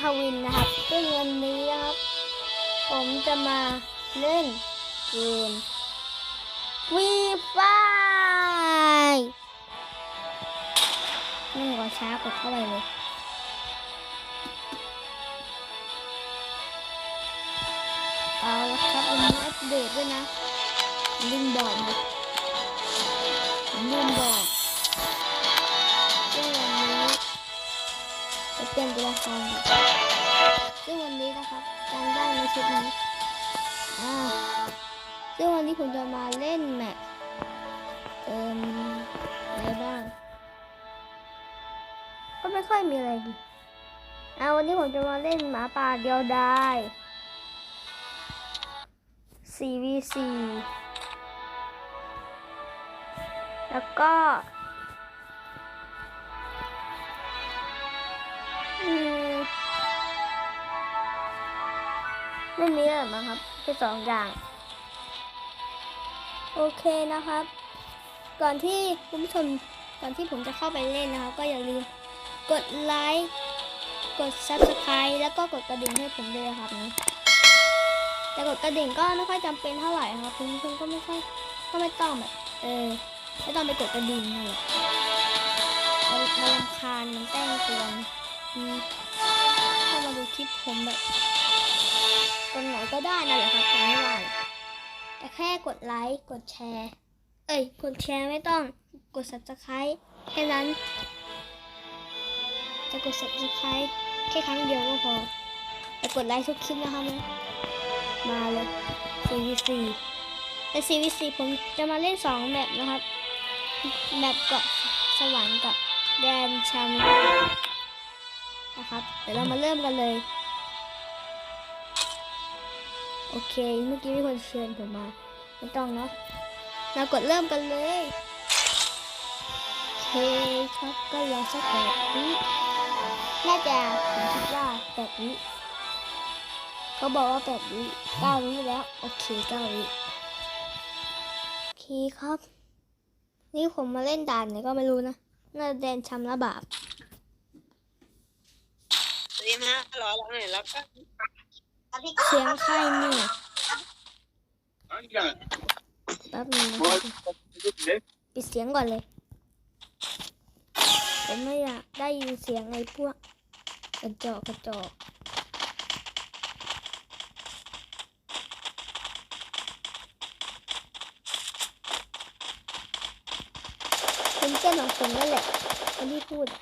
ทวินนะครับซึ่งวันนี้นะครับ ผมจะมาเล่นเกมวีไฟนี่หัวช้ากดเข้าไปเลยเอาละครับวันนี้อัปเดตด้วยนะลืมบอกลลืมบอก เปลี่ยนตัวละครซึ่งวันนี้นะครับการได้ในชุดนี้อ่าซึ่งวันนี้ผมจะมาเล่นแมปเอ่มอะไรบ้าง ก็ไม่ค่อยมีอะไรดีอ่าวันนี้ผมจะมาเล่นหมาป่าเดียวดาย 4v4 แล้วก็ ไม่มีอะไรมั้งครับแค่สองอย่าง โอเคนะครับ ก่อนที่คุณผู้ชมก่อนที่ผมจะเข้าไปเล่นนะครับ ก็อย่าลืมกดไลค์กด subscribe แล้วก็กดกระดิ่งให้ผมด้วยนะครับนะแต่กดกระดิ่งก็ไม่ค่อยจำเป็นเท่าไหร่ครับคุณผู้ชมก็ไม่ค่อยก็ไม่ต้องแบบเออไม่ต้องไปกดกระดิ่งนั่นแหละมันมันรำคาญมันแต้งเตือน อืมเข้ามาดูคลิปผมแบบตรงไหนก็ได้นั่นแหละครับผมไม่ว่าแต่แค่กดไลค์กดแชร์ เอ้ย กดแชร์ไม่ต้องกด subscribe แค่นั้น จะกด subscribe แค่ครั้งเดียวก็พอแต่กดไลค์ทุกคลิปนะครับนะมาเลย CVC แต่ CVC ผมจะมาเล่น 2 แมปนะครับ แมปเกาะสวรรค์กับแดนชามิ นะครับ เดี๋ยวเรามาเริ่มกันเลย โอเค เมื่อกี้มีคนเชิญผมมา ไม่ต้องเนาะ เรากดเริ่มกันเลยโอเคครับก็รอสักแปดวิน่าจะผมคิดว่าแปดวิเขาบอกว่าแปดวิเก้าวิแล้ว โอเคเก้าวิโอเคครับ นี่ผมมาเล่นด่านไหนก็ไม่รู้นะน่าจะแดนชำระบาป รีบห้าร้อยแล้วเนี่ยแล้วก็เสียงใครเนี่ยแป๊บนึงนะครับปิดเสียงก่อนเลยผมไม่อยากได้ยินเสียงไอ้พวกกระจอกกระจอกเป็นเจ้าของผมนั่นแหละคนที่พูดอะ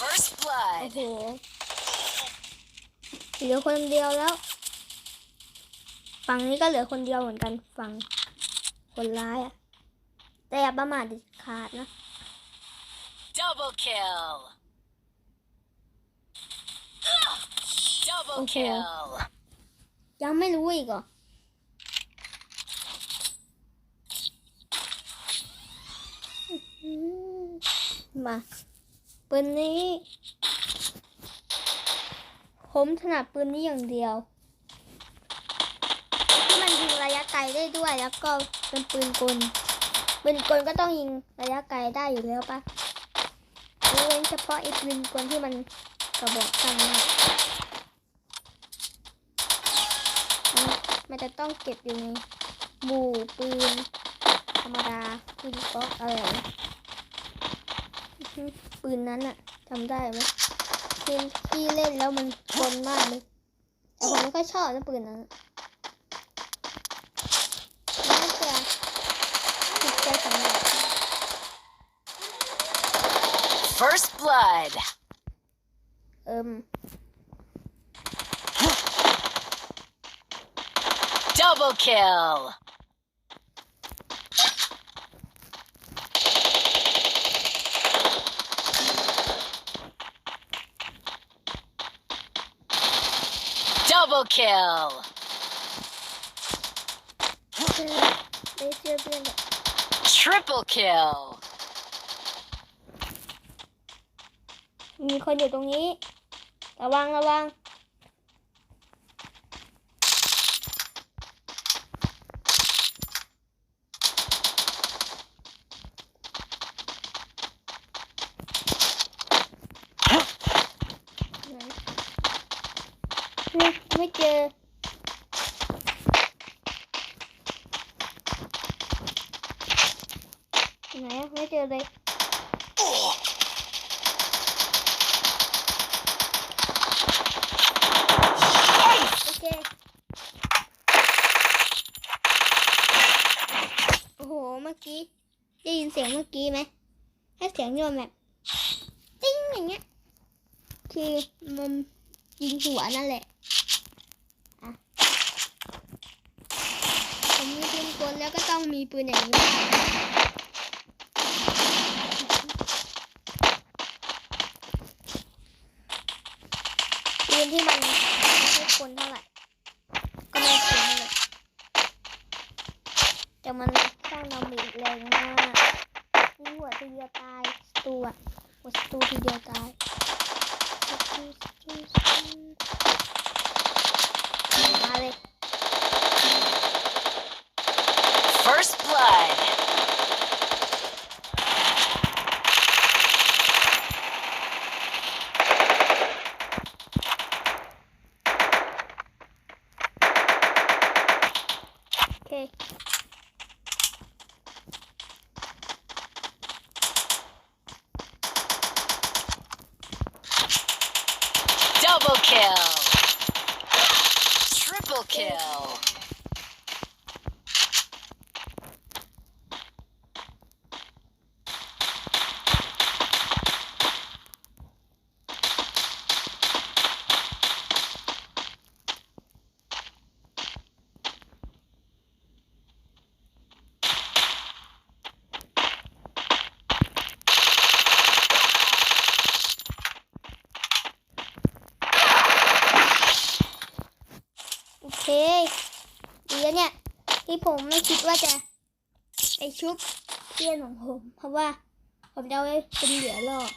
First โอ้ blood. โหเหลือ คนเดียวแล้ว ฝั่งนี้ก็เหลือคนเดียวเหมือนกันฝั่งคนร้ายอะแต่อย่าประมาทเด็ดขาดนะ Double kill. Double Okay. kill. ยังไม่รู้อีกเหรออื้อหือมาปืนนี้ ผมถนัดปืนนี้อย่างเดียวที่มันยิงระยะไกลได้ด้วย แล้วก็เป็นปืนกล ปืนกลก็ต้องยิงระยะไกลได้อยู่แล้วปะยกเว้นเฉพาะไอ้ปืนกลที่มันกระบอกสั้นมากมันจะต้องเก็บอยู่ในหมู่ปืนธรรมดาปืนก๊อกอะไรปืนนั้นอะจำได้ไหม ปืนที่เล่นแล้วมันกลมากเลยแต่ผมไม่ค่อยชอบนะปืนนั้นน่าจะติดใจสำหรับ First blood. เอิม Double kill. Double kill. ได้เชื่อเพื่อนแบบ Triple kill. มีคนอยู่ตรงนี้ ระวังระวัง เฮ้ยไม่เจอไหนอะไม่เจอเลยโอเคโอ้โหเมื่อกี้ได้ยินเสียงเมื่อกี้ไหมถ้าเสียงโยนแบบติ้งอย่างเงี้ยคือมันยิงหัวนั่นแหละอะ ผมมีปืนกลแล้วก็ต้อง มีปืนอย่างนี้ปืนที่มันไม่ใช่คนเท่าไหร่ ก็ไม่คุ้มเลยแต่มันสร้างดาเมจแรงมากหัวทีเดียวตายตูอะหัวสตูทีเดียวตายมาเลย First blood. โอเค Double kill. Triple kill. Ừ. โอเคดีแล้วเนี่ย ที่ ผมไม่คิดว่าจะไปชุบเพื่อนของผม เพราะว่าผมจะเอาไว้เป็นเหลือรอด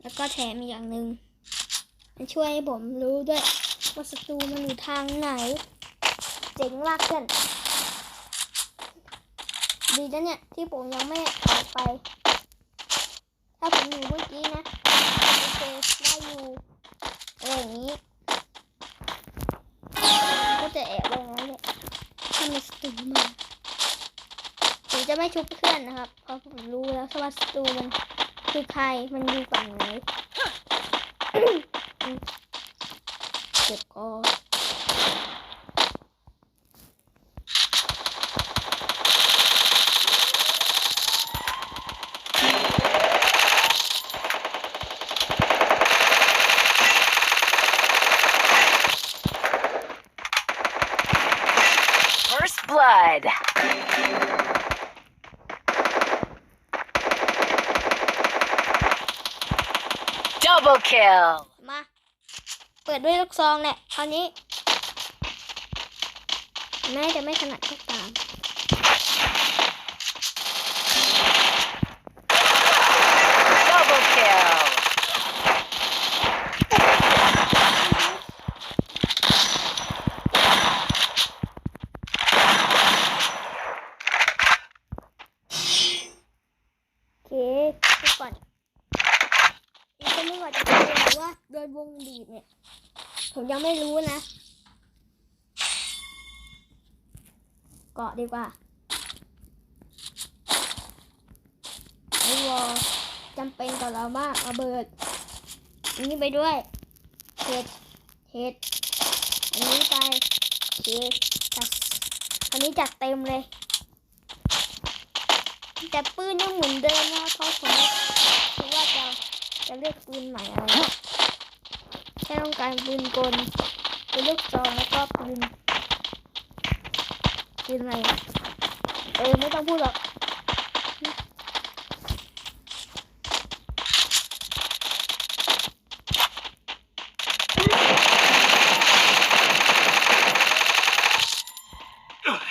แล้วก็แถมอีกอย่างหนึ่งมันช่วยให้ผมรู้ด้วยว่าศัตรูมันอยู่ทางไหน เจ๋งมากเพื่อนดีแล้วเนี่ย ที่ผมยังไม่ออกไป ถ้าผมอยู่เมื่อกี้นะ โอเค ได้อยู่อะไรอย่างนี้ จะไม่ชุบเพื่อนนะครับ เพราะผมรู้แล้วว่าสตูมันคือใคร มันอยู่ฝั่งไหนเจ็บคอ First blood. Double kill. มา เปิดด้วยลูกซองแหละคราวนี้แม่จะไม่ถนัดก็ตาม Double kill. Ừ. โอเคดูก่อนนี่ก็ไม่ว่าจะเป็นหรือว่าโดนวงบีบเนี่ย ผม ยังไม่รู้นะ เกาะดีกว่าไอวอลจำเป็นต่อเรามากระเบิด อันนี้ไปด้วยเห็ดเห็ด อันนี้ไปเคจัดอันนี้จัดเต็มเลย แต่ปืนยังเหมือนเดิมนะเพราะผมคิดว่าจะจะเลือกปืนใหม่อะไรนะ แค่ต้องการปืนกลปืนลูกซองแล้วก็ปืนปืนอะไรเออไม่ต้องพูดหรอก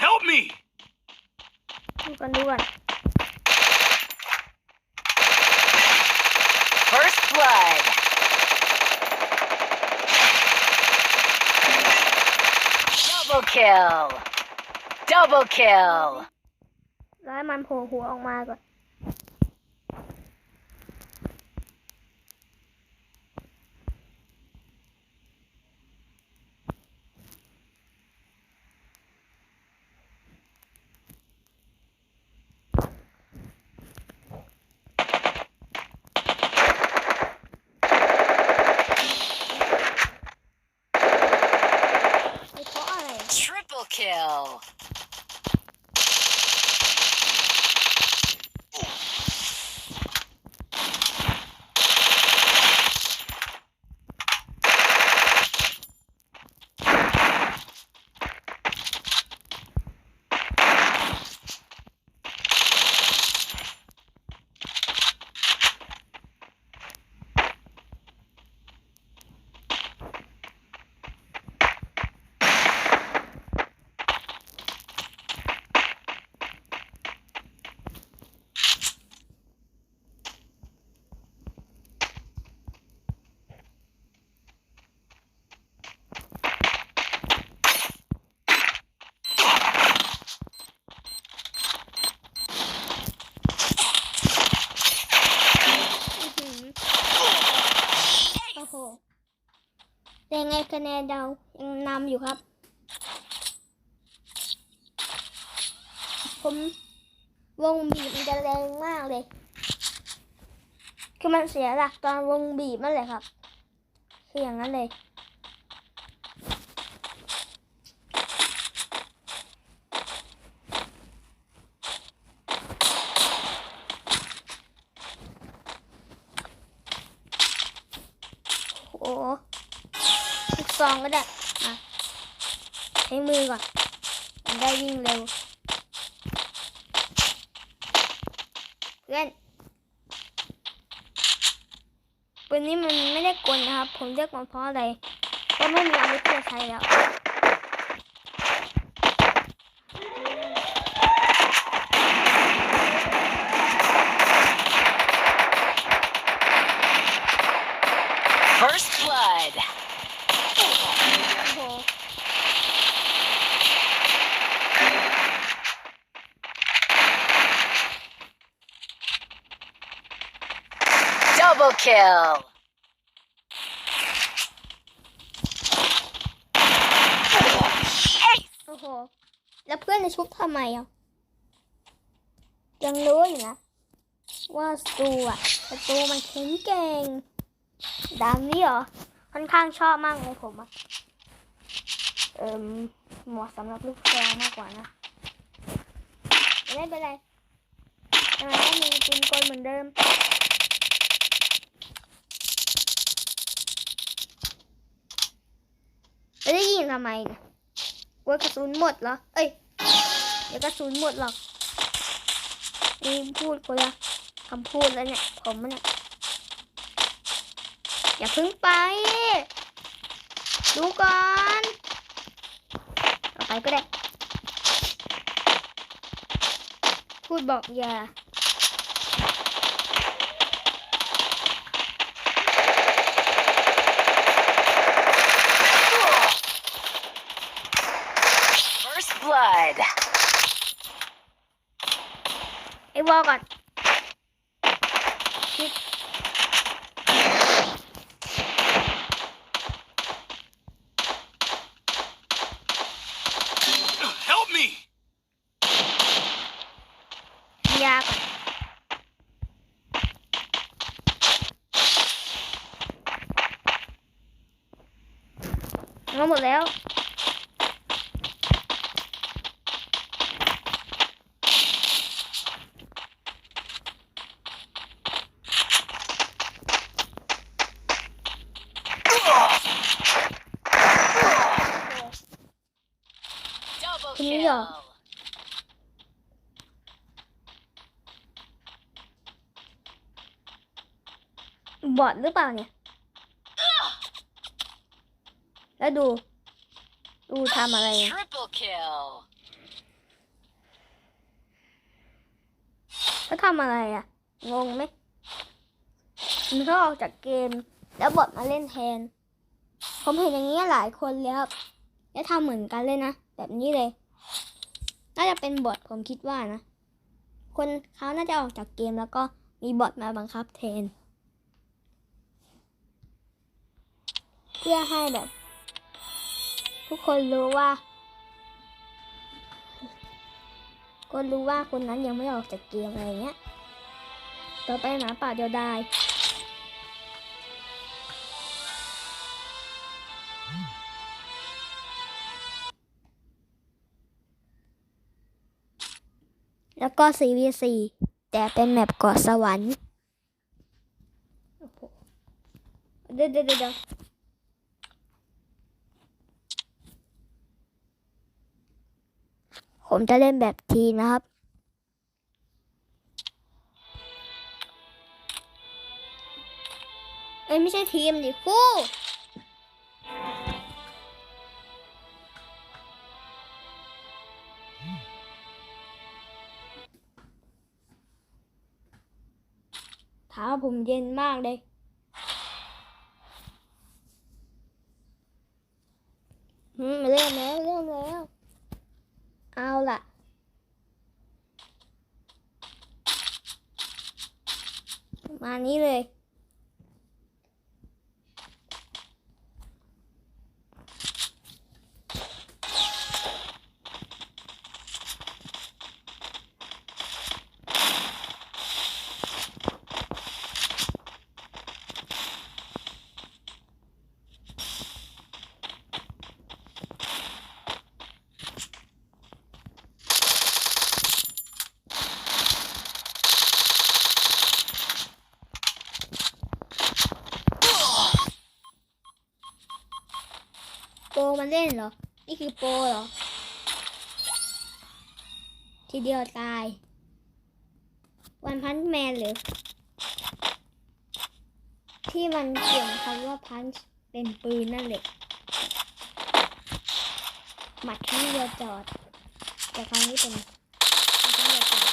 Help me! ดูกันดูกัน First blood. Double kill. Double kill. แล้วให้มันโผล่หัวออกมาก่อน kill. อื้อหือโอ้โหแต่ยังไง คะแนนเรายังนำอยู่ครับ ผมวงบีบมันจะแรงมากเลย คือมันเสียหลักตอนวงบีบนั่นแหละครับ คืออย่างนั้นเลย โอ้โหลูกซองก็ได้มาใช้มือก่อนมันได้วิ่งเร็วเพื่อนปืนนี้มันไม่ได้กลนะครับ ผมเรียกมันเพราะอะไรเพราะไม่มีอาวุธที่จะใช้แล้ว First blood. โอ้โห Double kill. โอ้โห แล้วเพื่อน จะชุบทำไมอะยังรู้อยู่นะ ว่าสตูอะสตูมันแข็งเก่งดามนี้เหรอ ค่อนข้างชอบมากเลยผมอะ เอิมเหมาะสำหรับลูกแกมากกว่านะ ไม่เป็นไรยังไงก็มีปืนกลเหมือนเดิมไม่ได้ยินทำไมเนี่ยกลัวกระสุนหมดเหรอ เอ้ย เดี๋ยวกระสุนหมดหรอกนี่พูดคนละคำพูดแล้วเนี่ยผมเนี่ยอย่าพึ่งไป ดูก่อนต่อไปก็ได้ พูดบอกอย่า First blood. ไอ้วอลก่อนคิด Help me! ยาก่อนเอาหมดแล้ว Double Can you kill. go? บอดหรือเปล่าเนี่ย แล้วดู ดูทำอะไรอะ Triple kill. แล้วทำอะไรอะ งงไหมมันก็ออกจากเกม แล้วบอดมาเล่นแทน ผมเห็นอย่างนี้หลายคนแล้วครับแล้วทำเหมือนกันเลยนะ แบบนี้เลย น่าจะเป็นบอทผมคิดว่านะ คนเขาน่าจะออกจากเกมแล้วก็มีบอทมาบังคับแทน พื่อให้แบบ ทุกคนรู้ว่าก็รู้ว่าคนนั้นยังไม่ออกจากเกมอะไรเงี้ย ต่อไปหมาป่าเดียวดายแล้วก็ 4v4 แต่เป็นแมปเกาะสวรรค์โอ้โหเดี๋ยวเดี๋ยวเดี๋ยว ผมจะเล่นแบบทีนะครับ เอ้ยไม่ใช่ทีมดิคู่เท้าผมเย็นมากเลย อืมเริ่มแล้วเริ่มแล้ว เอาล่ะ มานี้เลย โปรมันเล่นเหรอ นี่คือโปรเหรอ ที เดียวตาย วันพันแมนหรือ ที่มันเขียนคำว่าพันเป็นปืนนั่นแหละหมัดที่เดียวจอด แต่ครั้งนี้เป็นหมัดครั้งเดียวจอด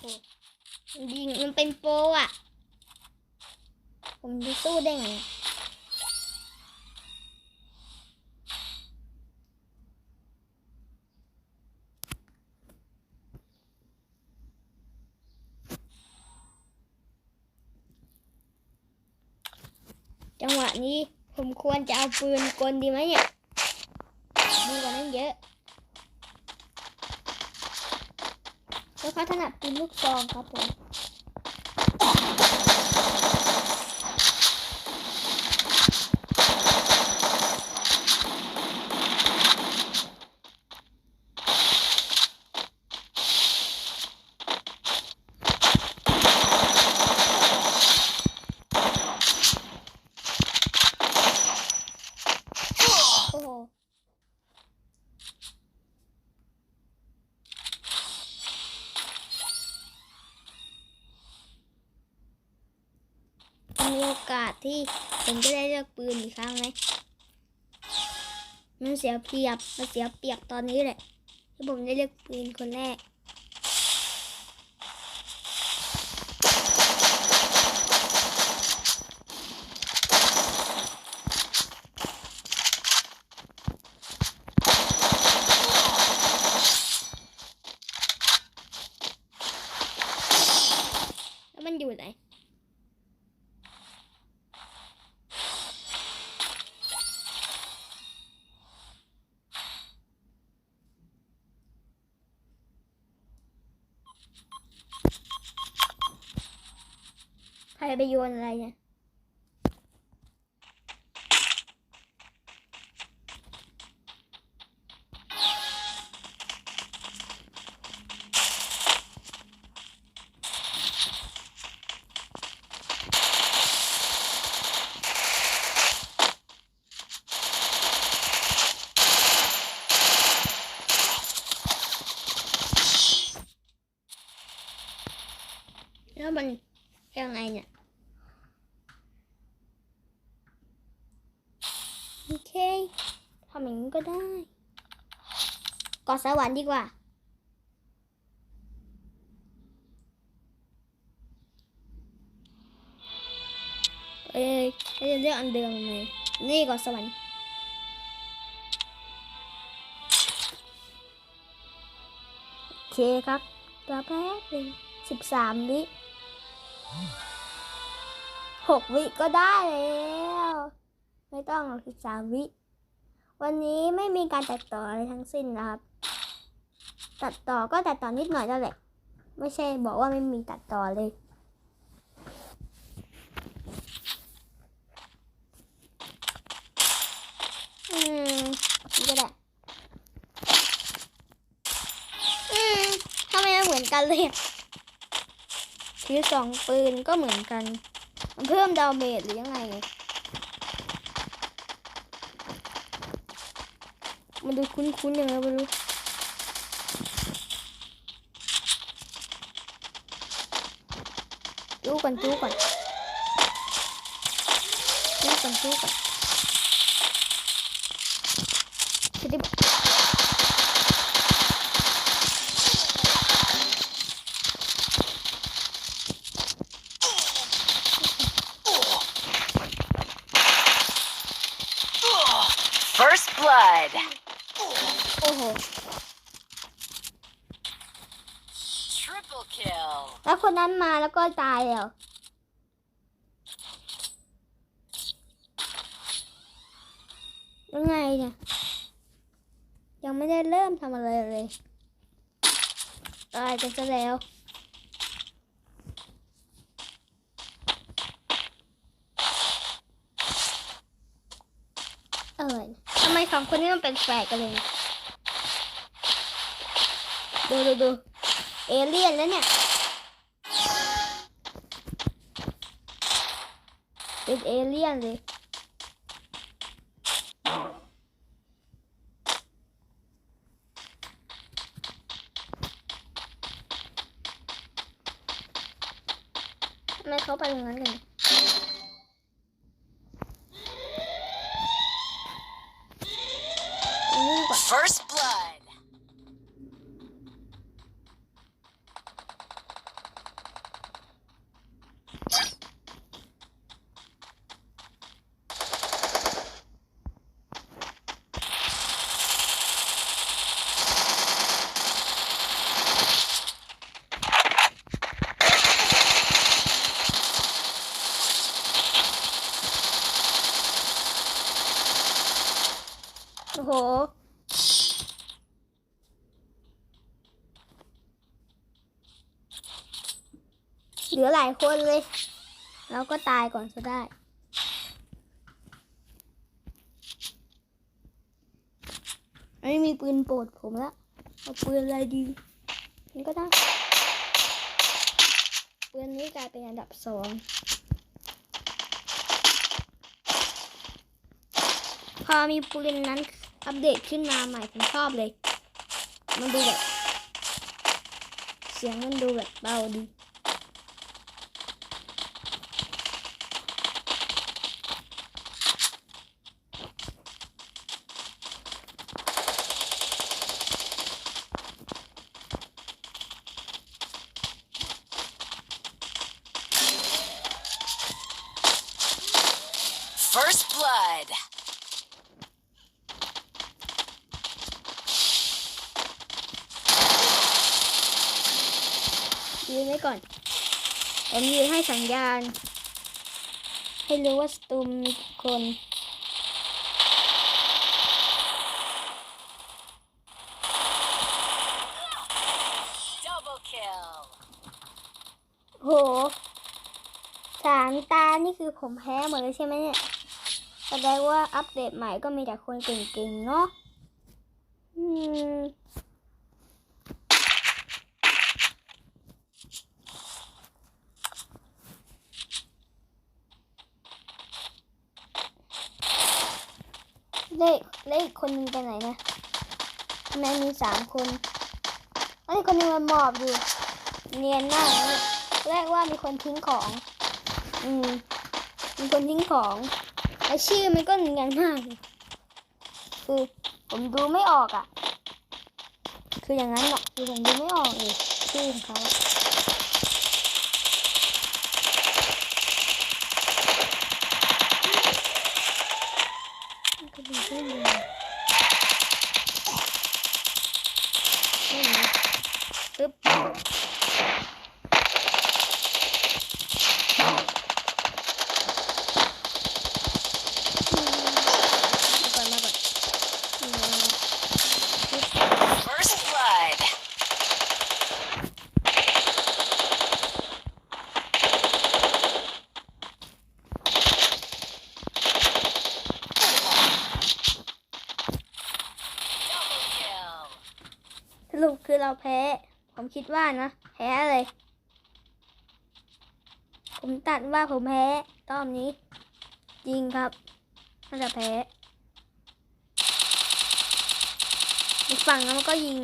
โอ้โหมันยิงมันเป็นโปอะ ผมจะสู้ได้ไงจังหวะนี้ผมควรจะเอาปืนกลดีไหมเนี่ยดีกว่านั้นเยอะแล้วเขาถนัดปืนลูกซองครับผม โอ้โห มีโอกาส ที่ผมจะได้เลือกปืนอีกครั้งไหมมันเสียเปรียบมันเสียเปรียบตอนนี้แหละที่ผมได้เลือกปืนคนแรก แล้วมันอยู่ไหน ใครไปโยนอะไรเนี่ย แล้วมันยังไงเนี่ย โอเคทำอย่างนี้ก็ได้กอ ดีกว่า เอ้ยจะเลือกอันเดิมไหมนี่กอดสวรรค์โอเคครับรอแป๊บนึงสิบสามวิหกวิก็ได้แล้ว ไม่ต้องหรอกสิบสามวิ วันนี้ไม่มีการตัดต่ออะไรทั้งสิ้นนะครับ ตัดต่อก็ตัดต่อนิดหน่อยนั้นแหละ ไม่ใช่บอกว่าไม่มีตัดต่อเลยอืมก็ได้อืมทำไมไม่เหมือนกันเลยที่สองปืนก็เหมือนกัน มันเพิ่มดาวเมจหรือยังไง มันดูคุ้นๆยังไงไม่รู้ จู้ก่อนจู้ก่อนจู้ก่อนจู้ก่อน แล้วก็ตายแล้ว ยังไงเนี่ย ยังไม่ได้เริ่มทำอะไรเลย ตายกันซะแล้วเออทำไมสองคนนี้มันเป็นแฝดกันเลย ดูดูดูเอเลี่ยนแล้วเนี่ย เอเลี่ยนเลยทำไมเขาไปตรงนั้นกันตรงนี้ดีกว่า First blood. โอ้โห เหลือหลายคนเลยเราก็ตายก่อนจะได้ไม่มีปืนโปรดผมละเอาปืนอะไรดี นี่ก็ได้ ปืนนี้กลายเป็นอันดับสองพอมีปืนนั้นอัปเดตขึ้นมาใหม่ผมชอบเลย มันดูแบบ เสียงมันดูแบบเบาดี ผมยืนให้สัญญาณ ให้รู้ว่าสตูมมีคนโหสามตา นี่คือผมแพ้หมดเลยใช่ไหมเนี่ยแสดงว่าอัปเดตใหม่ก็มีแต่คนเก่งๆ เนาะอืม เลขเลขคนหนึงไปไหนนะทำไมมีสามคนไอ้คนหนึงมันหมอบอยู่ เนียนมากแรกว่ามีคนทิ้งของ อืมมีคนทิ้งของและชื่อมันก็เนียนมากคือผมดูไม่ออกอะ คืออย่างนั้นแหละคือผมดูไม่ออกเลยชื่อของเขาอะมันก็ดูไม่ดีไม่มีปึ๊บ มาก่อนมาก่อนอืม First blood. สรุป คิดว่านะแพ้เลย ผมตัดว่าผมแพ้รอบนี้ จริงครับน่าจะแพ้อีกฝั่งนั้นมันก็ยิง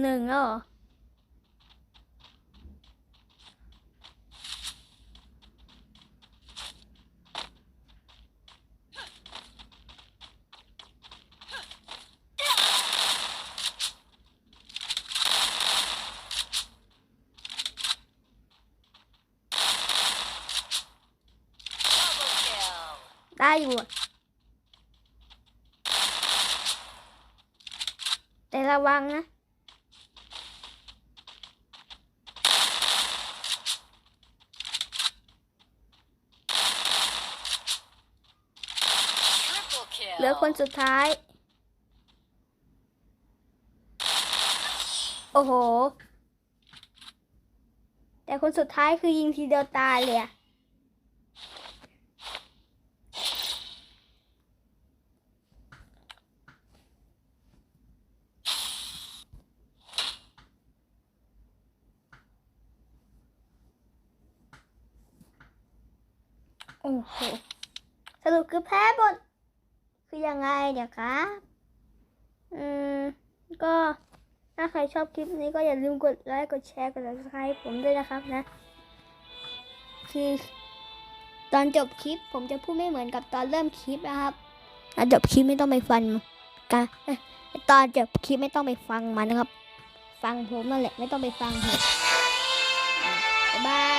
หนึ่งแล้วเหรอ Double kill. ได้ อยู่อะแต่ระวังนะเหลือคนสุดท้าย โอ้โห แต่คนสุดท้ายคือยิงทีเดียวตายเลยอะ อ้โหสรุปคือแพ้หมดคือยังไงเดี๋ยวครับอืมก็ถ้าใครชอบคลิปนี้ก็อย่าลืมกดไลค์กดแชร์กด subscribe ผมด้วยนะครับนะ คือ ตอนจบคลิปผมจะพูดไม่เหมือนกับตอนเริ่มคลิปนะครับตอนจบคลิปไม่ต้องไปฟังกันตอนจบคลิปไม่ต้องไปฟังมันนะครับ ฟังผมนั่นแหละไม่ต้องไปฟังผมบ๊ายบาย